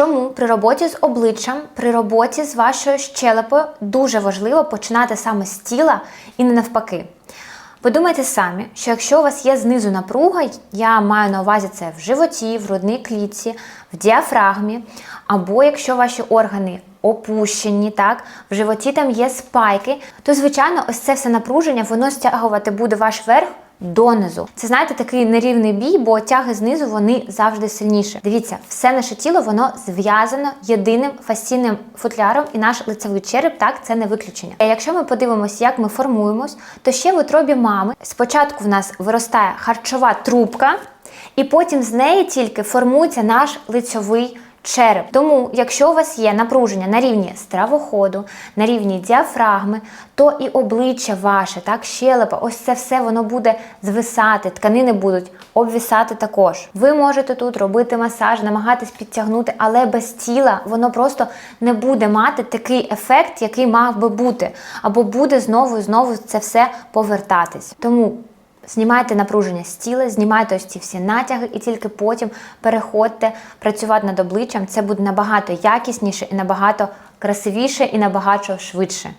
Чому при роботі з обличчям, при роботі з вашою щелепою дуже важливо починати саме з тіла і не навпаки. Ви думаєте самі, що якщо у вас є знизу напруга, я маю на увазі це в животі, в грудній клітці, в діафрагмі, або якщо ваші органи опущені, так, в животі там є спайки, то звичайно ось це все напруження воно стягувати буде ваш верх донизу. Це знаєте такий нерівний бій, бо тяги знизу вони завжди сильніші. Дивіться, все наше тіло воно зв'язано єдиним фасційним футляром, і наш лицевий череп так це не виключення. А якщо ми подивимося, як ми формуємось, то ще в утробі мами спочатку в нас виростає харчова трубка, і потім з неї тільки формується наш лицьовий череп. Тому, якщо у вас є напруження на рівні стравоходу, на рівні діафрагми, то і обличчя ваше, так, щелепа, ось це все воно буде звисати, тканини будуть обвісати також. Ви можете тут робити масаж, намагатись підтягнути, але без тіла воно просто не буде мати такий ефект, який мав би бути, або буде знову і знову це все повертатись. Тому Знімайте напруження з тіла, знімайте ось ці всі натяги, і тільки потім переходьте працювати над обличчям. Це буде набагато якісніше і набагато красивіше і набагато швидше.